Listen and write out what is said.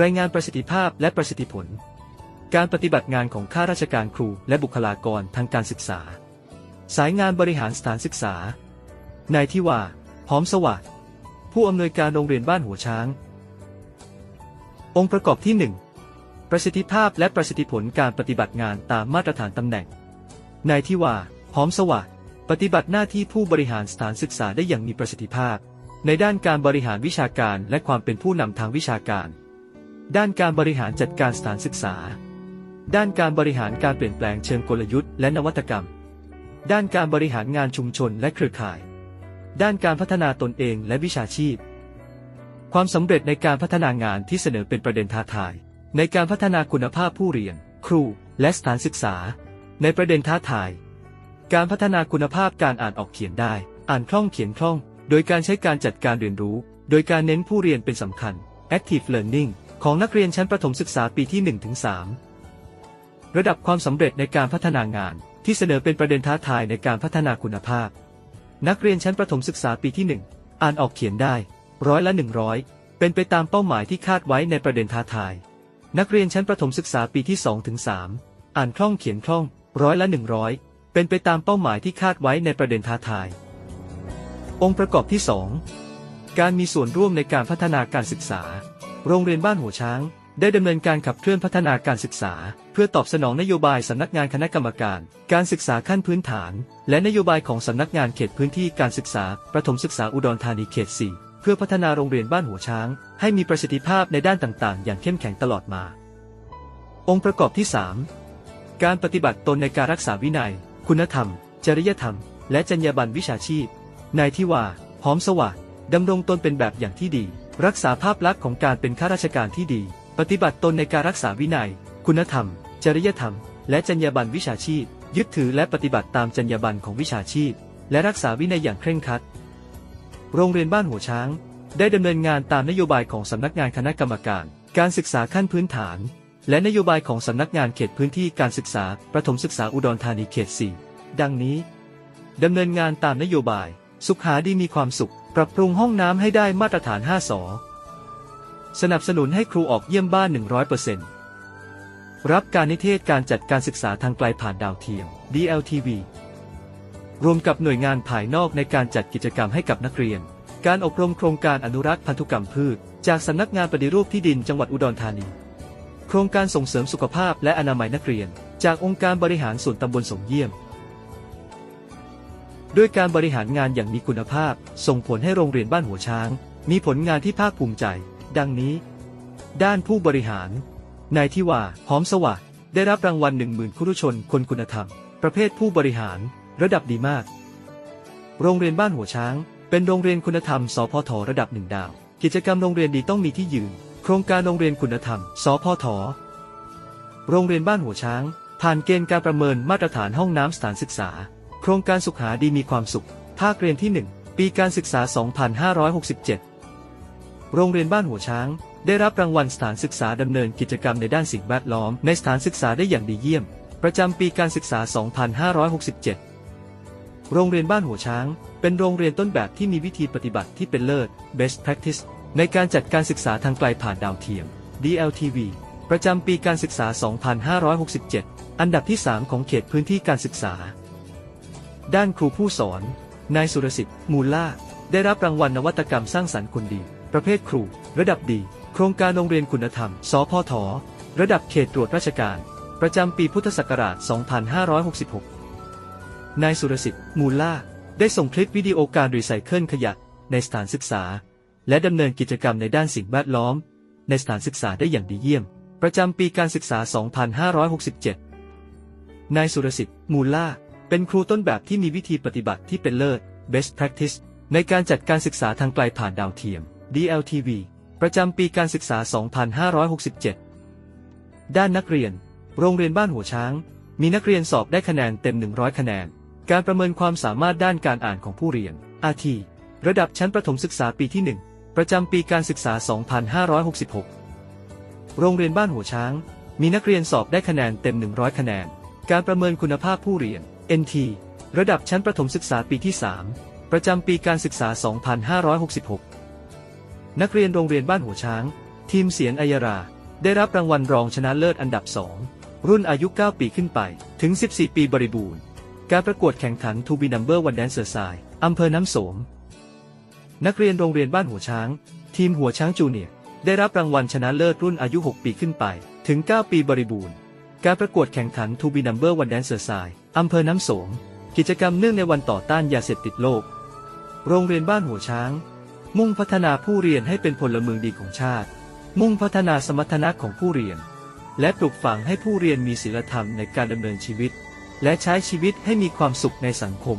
รายงานประสิทธิภาพและประสิทธิผล การปฏิบัติงานของข้าราชการครูและบุคลากรทางการศึกษา สายงานบริหารสถานศึกษานายที่ว่าหอมสวัสดิ์ผู้อำนวยการโรงเรียนบ้านหัวช้าง องค์ประกอบที่ 1 ประสิทธิภาพและประสิทธิผลการปฏิบัติงานตามมาตรฐานตำแหน่งนายที่ว่าหอมสวัสดิ์ปฏิบัติหน้าที่ผู้บริหารสถานศึกษาได้อย่างมีประสิทธิภาพ ในด้านการบริหารวิชาการและความเป็นผู้นำทางวิชาการ ด้านการบริหารจัดการสถานศึกษา ด้านการบริหารการเปลี่ยนแปลงเชิงกลยุทธ์และนวัตกรรม ด้านการบริหารงานชุมชนและเครือข่าย ด้านการพัฒนาตนเองและวิชาชีพ ความสำเร็จในการพัฒนางานที่เสนอเป็นประเด็นท้าทาย ในการพัฒนาคุณภาพผู้เรียน ครู และสถานศึกษา ในประเด็นท้าทาย การพัฒนาคุณภาพการอ่านออกเขียนได้ อ่านคล่องเขียนคล่อง โดยการใช้การจัดการเรียนรู้ โดยการเน้นผู้เรียนเป็นสำคัญ active learning ของนักเรียนชั้นประถมศึกษาปีที่ 1-3 ระดับความสำเร็จในการพัฒนางานที่เสนอเป็นประเด็นท้าทายในการพัฒนาคุณภาพ นักเรียนชั้นประถมศึกษาปีที่ 1 อ่านออกเขียนได้ร้อยละ 100 เป็นไปตามเป้าหมายที่คาดไว้ในประเด็นท้าทาย นักเรียนชั้นประถมศึกษาปีที่2-3อ่านคล่องเขียนคล่องร้อยละ 100 เป็นไปตามเป้าหมายที่คาดไว้ในประเด็นท้าทาย องค์ประกอบที่ 2 การมีส่วนร่วมในการพัฒนาการศึกษา โรงเรียนบ้านหัวช้าง ได้ดำเนินการขับเคลื่อนพัฒนาการศึกษา เพื่อตอบสนองนโยบายสำนักงานคณะกรรมการ การศึกษาขั้นพื้นฐาน และนโยบายของสำนักงานเขตพื้นที่การศึกษา ประถมศึกษาอุดรธานีเขต 4 เพื่อพัฒนาโรงเรียนบ้านหัวช้าง ให้มีประสิทธิภาพในด้านต่างๆ อย่างเข้มแข็งตลอดมา องค์ประกอบที่ 3 การปฏิบัติตนในการรักษาวินัย คุณธรรม จริยธรรม และจรรยาบรรณวิชาชีพนายที่ว่าหอมสวัสดิ์ดำรงตนเป็นแบบอย่างที่ดี รักษาภาพลักษณ์ของการเป็นข้าราชการที่ดี ปฏิบัติตนในการรักษาวินัย คุณธรรม จริยธรรม และจรรยาบรรณวิชาชีพ ยึดถือและปฏิบัติตามจรรยาบรรณของวิชาชีพ และรักษาวินัยอย่างเคร่งครัด โรงเรียนบ้านหัวช้าง ได้ดำเนินงานตามนโยบายของสำนักงานคณะกรรมการ การศึกษาขั้นพื้นฐาน และนโยบายของสำนักงานเขตพื้นที่การศึกษา ประถมศึกษาอุดรธานีเขต 4 ดังนี้ดำเนินงานตามนโยบาย สุขหาดีมีความสุข ปรับปรุงห้องน้ำให้ได้มาตรฐาน 5 สอ สนับสนุนให้ครูออกเยี่ยมบ้าน 100%รับการนิเทศการจัดการศึกษาทางไกลผ่านดาวเทียม DLTV รวมกับหน่วยงานภายนอกในการจัดกิจกรรมให้กับนักเรียน การอบรมโครงการอนุรักษ์พันธุกรรมพืช จากสำนักงานปฏิรูปที่ดินจังหวัดอุดรธานี โครงการส่งเสริมสุขภาพและอนามัยนักเรียน จากองค์การบริหารส่วนตำบลสงเยี่ยม ด้วยการบริหารงานอย่างมีคุณภาพ ส่งผลให้โรงเรียนบ้านหัวช้าง มีผลงานที่ภาคภูมิใจ ดังนี้ ด้านผู้บริหาร นายที่ว่าหอมสวัสดิ์ได้รับรางวัล1 0,000คุรุชน คนคุณธรรม ประเภทผู้บริหาร ระดับดีมาก โรงเรียนบ้านหัวช้าง เป็นโรงเรียนคุณธรรม สพทระดับหนึ่งดาว กิจกรรมโรงเรียนดีต้องมีที่ยืน โครงการโรงเรียนคุณธรรม สพทโรงเรียนบ้านหัวช้าง ผ่านเกณฑ์การประเมินมาตรฐานห้องน้ำสถานศึกษา โครงการสุขหาดีมีความสุข ภาคเรียนที่ 1 ปีการศึกษา 2567 โรงเรียนบ้านหัวช้าง ได้รับรางวัลสถานศึกษาดำเนินกิจกรรมในด้านสิ่งแวดล้อมในสถานศึกษาได้อย่างดีเยี่ยม ประจำปีการศึกษา 2567 โรงเรียนบ้านหัวช้าง เป็นโรงเรียนต้นแบบที่มีวิธีปฏิบัติที่เป็นเลิศ best practice ในการจัดการศึกษาทางไกลผ่านดาวเทียม DLTV ประจำปีการศึกษา 2567 อันดับที่ 3 ของเขตพื้นที่การศึกษา ด้านครูผู้สอน นายสุรสิทธิ์ มูลล่า ได้รับรางวัลนวัตกรรมสร้างสรรค์คนดี ประเภทครู ระดับดี โครงการโรงเรียนคุณธรรม สพท ระดับเขตตรวจราชการ ประจำปีพุทธศักราช 2566 นายสุรสิทธิ์ มูลล่า ได้ส่งคลิปวิดีโอการรีไซเคิลขยะ ในสถานศึกษา และดำเนินกิจกรรมในด้านสิ่งแวดล้อม ในสถานศึกษาได้อย่างดีเยี่ยม ประจำปีการศึกษา 2567 นายสุรสิทธิ์ มูลล่า เป็นครูต้นแบบที่มีวิธีปฏิบัติที่เป็นเลิศ best practice ในการจัดการศึกษาทางไกลผ่านดาวเทียม DLTV ประจำปีการศึกษา 2567 ด้านนักเรียน โรงเรียนบ้านหัวช้าง มีนักเรียนสอบได้คะแนนเต็ม 100 คะแนน การประเมินความสามารถด้านการอ่านของผู้เรียน RT ระดับชั้นประถมศึกษาปีที่ 1 ประจำปีการศึกษา 2566 โรงเรียนบ้านหัวช้าง มีนักเรียนสอบได้คะแนนเต็ม 100 คะแนน การประเมินคุณภาพผู้เรียน NT ระดับชั้นประถมศึกษาปีที่ 3 ประจำปีการศึกษา 2566 นักเรียนโรงเรียนบ้านหัวช้าง ทีมเสียงอัยรา ได้รับรางวัลรองชนะเลิศอันดับ 2 รุ่นอายุ 9 ปีขึ้นไปถึง 14 ปีบริบูรณ์ การประกวดแข่งขัน To Be Number One Dancer Side อำเภอน้ำสม นักเรียนโรงเรียนบ้านหัวช้าง ทีมหัวช้างจูเนียร์ได้รับรางวัลชนะเลิศรุ่นอายุ 6 ปีขึ้นไป ถึง 9 ปีบริบูรณ์ การประกวดแข่งขัน To Be Number One Dancer Side อ อำเภอน้ำสมกิจกรรมเนื่องในวันต่อต้านยาเสพติดโลก โรงเรียนบ้านหัวช้าง มุ่งพัฒนาผู้เรียนให้เป็นพลเมืองดีของชาติ มุ่งพัฒนาสมรรถนะของผู้เรียน และปลูกฝังให้ผู้เรียนมีศีลธรรมในการดำเนินชีวิต และใช้ชีวิตให้มีความสุขในสังคม